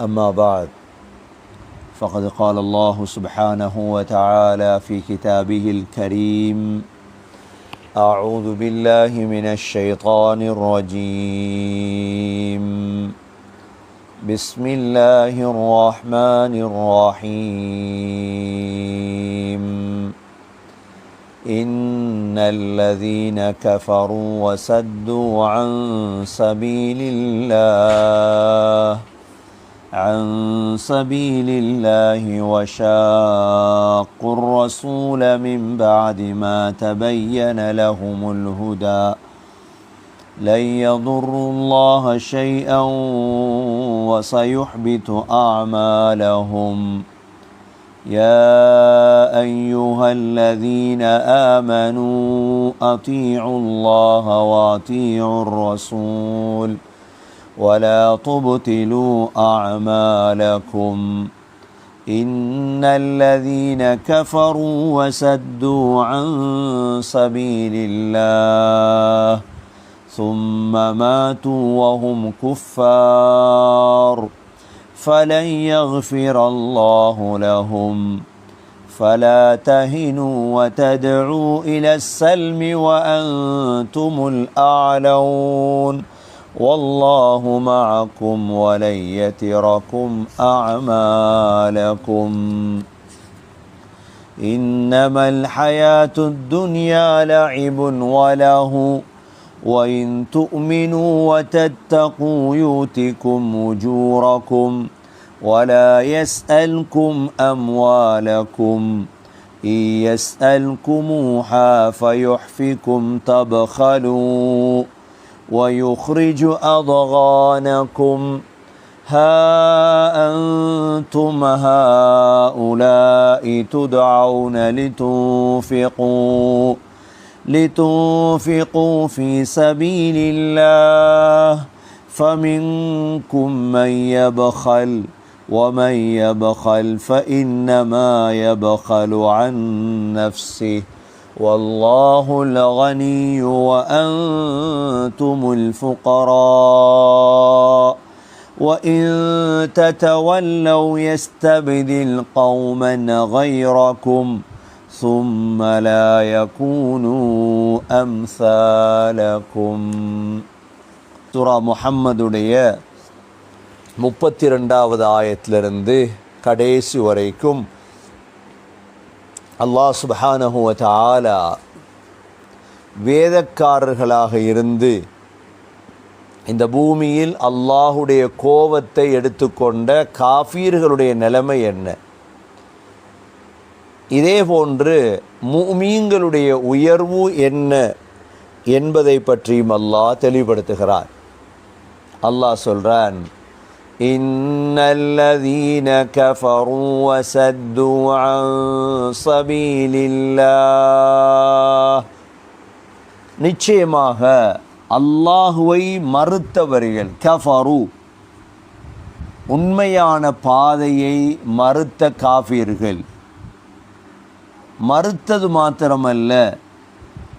أما بعد فقد قال الله سبحانه وتعالى في كتابه الكريم أعوذ بالله من الشيطان الرجيم. بسم الله الرحمن الرحيم. إن الذين كفروا وسدوا عن سبيل الله عن سبيل الله وشاقوا الرسول من بعد ما تبين لهم الهدى. لن يضروا الله شيئا وسيحبط أعمالهم. يا أيها الذين آمنوا أطيعوا الله وأطيعوا الرسول. ولا تبطلوا أعمالكم. إن الذين كفروا وسدوا عن سبيل الله ثم ماتوا وهم كفار فلن يغفر الله لهم. فلا تهنوا وتدعوا إلى السلم وأنتم الأعلون. والله معكم ولن يتركم أعمالكم. إنما الحياة الدنيا لعب وله وإن تؤمنوا وتتقوا يؤتكم أجوركم ولا يسألكم أموالكم. إن يسألكموها فيحفكم تبخلوا. ويخرج أضغانكم. ها أنتم هؤلاء تدعون لتنفقوا لتنفقوا في سبيل الله. فمنكم من يبخل ومن يبخل فإنما يبخل عن نفسه. والله الغني وأنتم الفقراء وإن تتولوا يستبدل قوما غيركم ثم لا يكونوا أمثالكم சுரா முஹம்மதுடைய முப்பத்தி ரெண்டாவது ஆயத்திலிருந்து கடைசி வரைக்கும் அல்லாஹ் சுபஹானஹுவ ஆலா வேதக்காரர்களாக இருந்து இந்த பூமியில் அல்லாஹுடைய கோபத்தை எடுத்துக்கொண்ட காஃபீர்களுடைய நிலைமை என்ன? இதே போன்று மூமீங்களுடைய உயர்வு என்ன என்பதை பற்றியும் அல்லாஹ் தெளிவுபடுத்துகிறார் அல்லாஹ் சொல்கிறான் إن الذين كفروا وسدوا عن سبيل الله நிச்சயமாக அல்லாஹுவை மறுத்தவர்கள் கஃபரு உண்மையான பாதையை மறுத்த காஃபியர்கள் மறுத்தது மாத்திரமல்ல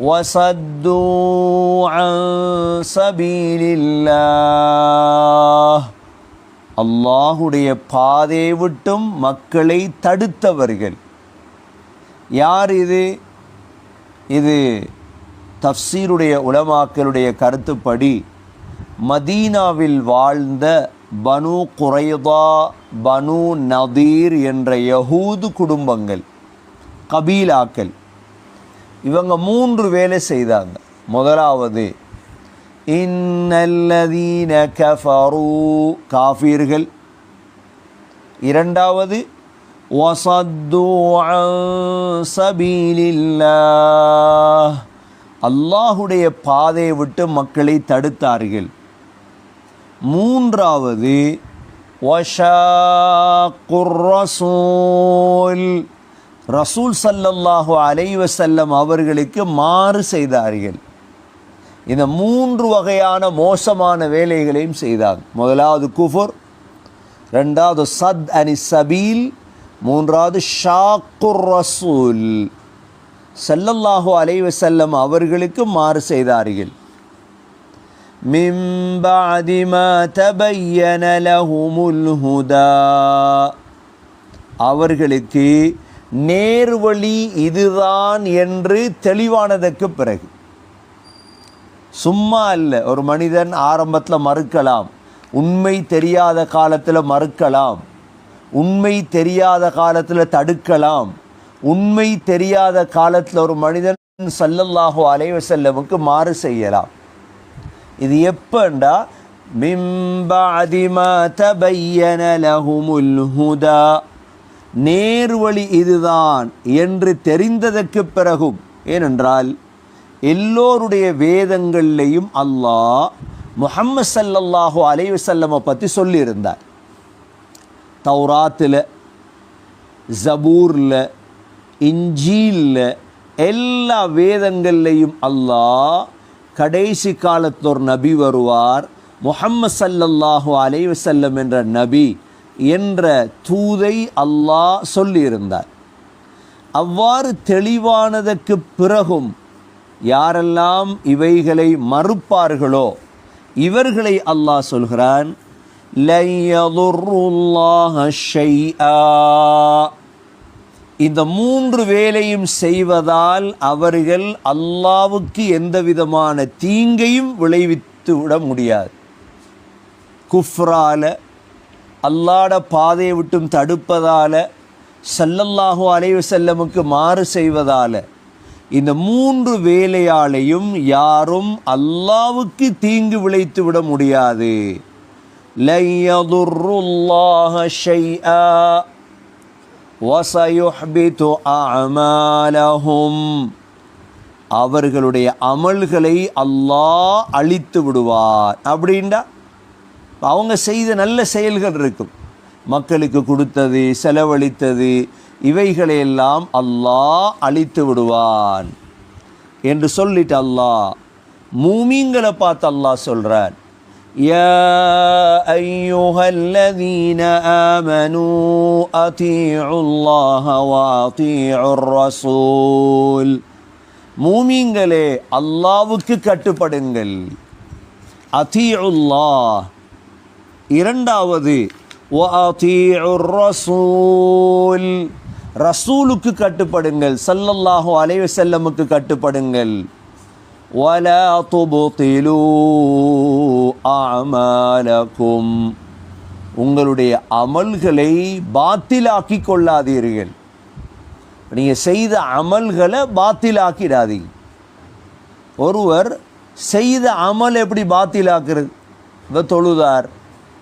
وصدوا عن سبيل الله அல்லாஹுடைய பாதையை விட்டும் மக்களை தடுத்தவர்கள். யார் இது? இது தஃசீருடைய உலமாக்களுடைய கருத்துப்படி மதீனாவில் வாழ்ந்த பனு குறைதா பனு நதீர் என்ற யகூது குடும்பங்கள் கபீலாக்கள். இவங்க மூன்று வேலை செய்தாங்க. முதலாவது இன்னல்லதீன கஃபரு காஃபீர்கள். இரண்டாவது வசத்து அல்லாஹுடைய பாதையை விட்டு மக்களை தடுத்தார்கள். மூன்றாவது ரசூல் ரசூல் சல்லல்லாஹு அலைவசல்லம் அவர்களுக்கு மாறு செய்தார்கள். இந்த மூன்று வகையான மோசமான வேலைகளையும் செய்தாங்க முதலாவது குஃபர் ரெண்டாவது சத் அனி சபீல் மூன்றாவது ஷாக்குர் ரசூல் சல்லல்லாஹு அலைவசல்லம் அவர்களுக்கு மாறு செய்தார்கள் من بعد ما تبين لهم الهدى அவர்களுக்கு நேர்வழி இதுதான் என்று தெளிவானதற்கு பிறகு சும்மா இல்லை. ஒரு மனிதன் ஆரம்பத்தில் மறுக்கலாம். உண்மை தெரியாத காலத்தில் மறுக்கலாம். உண்மை தெரியாத காலத்தில் தடுக்கலாம். உண்மை தெரியாத காலத்தில் ஒரு மனிதன் சல்லல்லாஹு அலைவ செல்லமுக்கு மாறு செய்யலாம். இது எப்பண்டா? மிம்பாதிமா ஹுதா. நேர்வழி இதுதான் என்று தெரிந்ததற்கு பிறகும். ஏனென்றால் எல்லோருடைய வேதங்கள்லையும் அல்லாஹ் முஹம்மது சல்லல்லாஹு அலைவசல்லமை பற்றி சொல்லியிருந்தார். தௌராத்தில் ஜபூரில் இஞ்சியில் எல்லா வேதங்கள்லையும் அல்லாஹ் கடைசி காலத்தோர் நபி வருவார். முஹம்மது சல்லல்லாஹு அலைவசல்லம் என்ற நபி என்ற தூதை அல்லாஹ் சொல்லியிருந்தார். அவ்வாறு தெளிவானதற்கு பிறகும் யாரெல்லாம் இவைகளை மறுப்பார்களோ இவர்களை அல்லாஹ் சொல்கிறான் இந்த மூன்று வேலையும் செய்வதால் அவர்கள் அல்லாவுக்கு எந்த விதமான தீங்கையும் விளைவித்து விட முடியாது. குஃப்ரால அல்லாட பாதையை விட்டும் தடுப்பதால் சல்லல்லாஹு அலைவு செல்லமுக்கு மாறு செய்வதால் இந்த மூன்று வேலையாலையும் யாரும் அல்லாவுக்கு தீங்கு விளைத்து விட முடியாது. அவர்களுடைய அமல்களை அல்லாஹ் அழித்து விடுவார். அப்படின்டா அவங்க செய்த நல்ல செயல்கள் இருக்கும். மக்களுக்கு கொடுத்தது செலவழித்தது இவைகளையெல்லாம் அல்லாஹ் அழித்து விடுவான் என்று சொல்லிட்டு அல்லாஹ் மூமீங்களை பார்த்து அல்லாஹ் சொல்கிறார் يا أيها الذين آمنوا أطيعوا الله وأطيعوا الرسول மூமீங்களே அல்லாவுக்கு கட்டுப்படுங்கள் அத்தீஉல்லாஹ் இரண்டாவது வஅதீஉர் ரசூல் ரசூலுக்கு கட்டுப்படுங்கள் ஸல்லல்லாஹு அலைஹி செல்லமுக்கு கட்டுப்படுங்கள். ولا துப்திலூ அமாலக்கும் உங்களுடைய அமல்களை பாத்திலாக்கி கொள்ளாதீர்கள். நீங்கள் செய்த அமல்களை பாத்திலாக்கிடாதீங்க. ஒருவர் செய்த அமல் எப்படி பாத்திலாக்குறது? இவர் தொழுதார்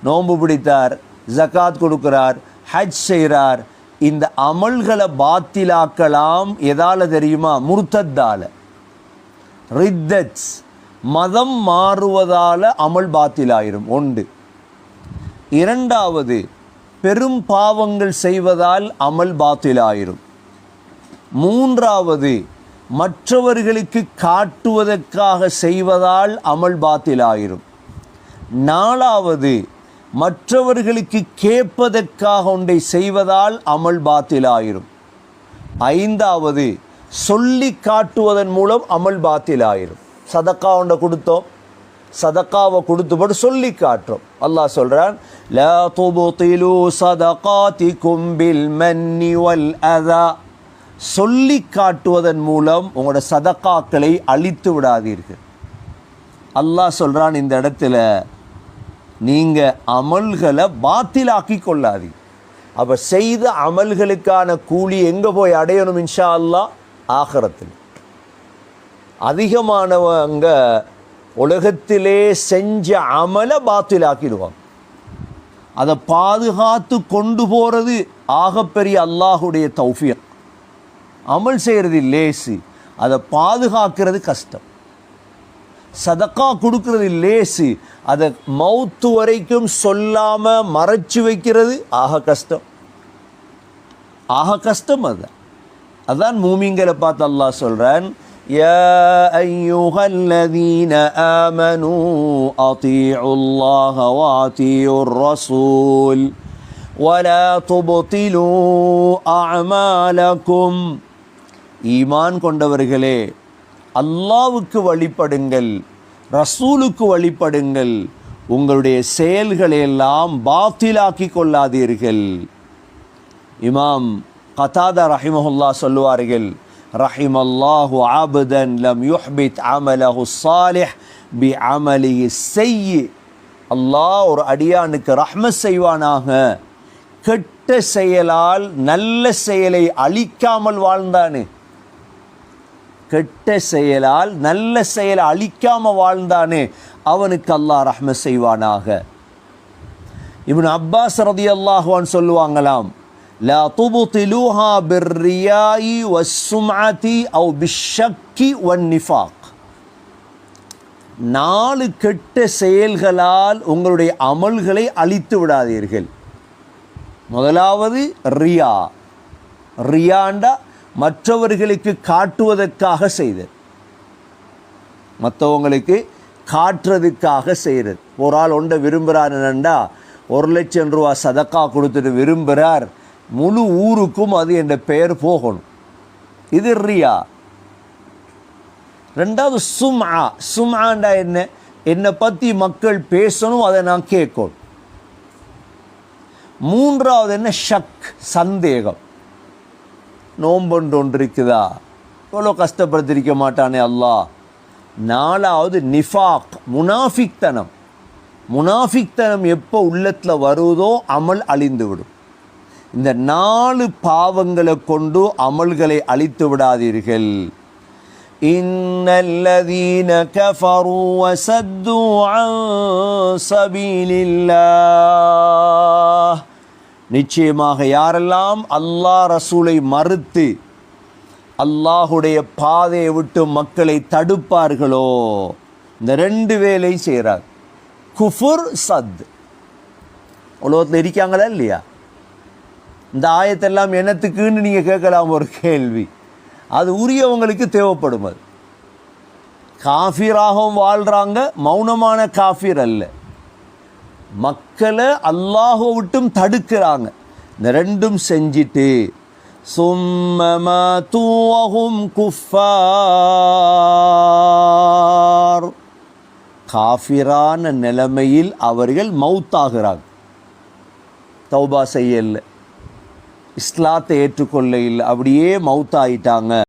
நோன்பு பிடித்தார் ஜக்காத் கொடுக்கிறார் ஹஜ் செய்கிறார் இந்த அமல்களை பாத்திலாக்கலாம் எதால தெரியுமா? முர்த்தத்தால. ரித்தட்ஸ் மதம் மாறுவதால அமல் பாத்திலாயிரும். ஒன்று. இரண்டாவது பெரும் பாவங்கள் செய்வதால் அமல் பாத்திலாயிரும். மூன்றாவது மற்றவர்களுக்கு காட்டுவதற்காக செய்வதால் அமல் பாத்திலாயிரும். நாலாவது மற்றவர்களுக்கு கேட்பதற்காக ஒன்றை செய்வதால் அமல் பாத்திலாயிரும். ஐந்தாவது சொல்லி காட்டுவதன் மூலம் அமல் பாத்திலாயிரும். சதக்கா ஒன்றை கொடுத்தோம். சதக்காவை கொடுத்து போட்டு சொல்லி காட்டுறோம். அல்லாஹ் சொல்கிறான் லா துபுதிலு சதகாதி பில் மன்னி வல் அதா. சொல்லி காட்டுவதன் மூலம் உங்களோட சதக்காக்களை அழித்து விடாதீர்கள். அல்லாஹ் சொல்கிறான் இந்த இடத்துல நீங்கள் அமல்களை பாத்திலாக்கி கொள்ளாதீங்க. அப்போ செய்த அமல்களுக்கான கூலி எங்கே போய் அடையணும் இன்ஷா அல்லாஹ்? ஆகரத்தில். அதிகமானவங்க உலகத்திலே செஞ்ச அமலை பாத்திலாக்கிடுவாங்க. அதை பாதுகாத்து கொண்டு போகிறது ஆகப்பெரிய அல்லாஹுடைய தௌஃபியம் அமல் செய்கிறது லேசு. அதை பாதுகாக்கிறது கஷ்டம். சதக்கா கொடுக்கறது லேசு அதை மௌத்து வரைக்கும் சொல்லாம மறைச்சு வைக்கிறது ஆக கஷ்டம் ஆக கஷ்டம் அது அதான் மூமிங்களை பார்த்து அல்லாஹ் சொல்றான் يا أيها الذين آمنوا أطيعوا الله وأطيعوا الرسول ولا تبطلوا أعمالكم ஈமான் கொண்டவர்களே அல்லாவுக்கு வழிபடுங்கள் ரசூலுக்கு வழிபடுங்கள் உங்களுடைய செயல்களை எல்லாம் பாத்திலாக்கி கொள்ளாதீர்கள். இமாம் கதாதா ரஹிமஹுல்லா சொல்லுவார்கள் ரஹிம் அல்லாஹு ஆபுதன் லம் யுஹ்பித் அமலஹு சாலிஹ் பி அமலி செய் அல்லாஹ் ஒரு அடியானுக்கு ரஹ்மத் செய்வானாக. கெட்ட செயலால் நல்ல செயலை அழிக்காமல் வாழ்ந்தானே. கெட்ட செயலால் நல்ல செயலை அழிக்காமல் வாழ்ந்தானே அவனுக்கு அல்லாஹ் ரஹ்ம செய்வானாக. இவன் அப்பாஸ் ரதியல்லாஹுவான் சொல்லுவாங்களாம் லா துபுதிலுஹா பிர்ரியாயி வஸ்ஸும்அதி அவ் பிஷ்ஷக்கி வன்னிஃபாக். நாலு கெட்ட செயல்களால் உங்களுடைய அமல்களை அழித்து விடாதீர்கள். முதலாவது ரியா. ரியாண்டா மற்றவர்களுக்கு காட்டுவதற்காக செய்தது. மற்றவங்களுக்கு காட்டுறதுக்காக செய்கிறது ஒரு ஆள் ஒன்றை விரும்புகிறார் என்னண்டா ஒரு லட்சம் ரூபா சதக்கா கொடுத்துட்டு விரும்புகிறார் முழு ஊருக்கும் அது என்ற பெயர் போகணும். இது ரியா. ரெண்டாவது சும்ஆ சும்ஆண்டா என்ன? என்னை பற்றி மக்கள் பேசணும் அதை நான் கேட்கணும். மூன்றாவது என்ன? ஷக் சந்தேகம். நோம்பொன்று ஒன்று இருக்குதா எவ்வளோ கஷ்டப்படுத்திருக்க மாட்டானே அல்லாஹ் நாலாவது நிஃபாக் முனாஃபிக்தனம் முனாஃபிக்தனம் எப்போ உள்ளத்தில் வருவதோ அமல் அழிந்து விடும் இந்த நாலு பாவங்களை கொண்டு அமல்களை அழித்து விடாதீர்கள் إن الذين كفروا وسدوا عن سبيل الله நிச்சயமாக யாரெல்லாம் அல்லாஹ் ரசூலை மறுத்து அல்லாஹுடைய பாதையை விட்டு மக்களை தடுப்பார்களோ இந்த ரெண்டு வேலையும் செய்கிறார் குஃபுர் சத். உலகத்தில் இருக்காங்களா இல்லையா? இந்த ஆயத்தெல்லாம் என்னத்துக்குன்னு நீங்கள் கேட்கலாம் ஒரு கேள்வி. அது உரியவங்களுக்கு தேவைப்படும் அது. காஃபிராகவும் வாழ்கிறாங்க மௌனமான காஃபிர் அல்ல. மக்களை அல்லாஹோ விட்டும் தடுக்கிறாங்க. இந்த ரெண்டும் செஞ்சிட்டு சும்மமா தூவகும் குஃபார். காஃபிரான நிலைமையில் அவர்கள் மௌத்தாகிறாங்க தௌபா செய்யல. இஸ்லாத்தை ஏற்றுக்கொள்ள இல்லை. அப்படியே மவுத்தாயிட்டாங்க.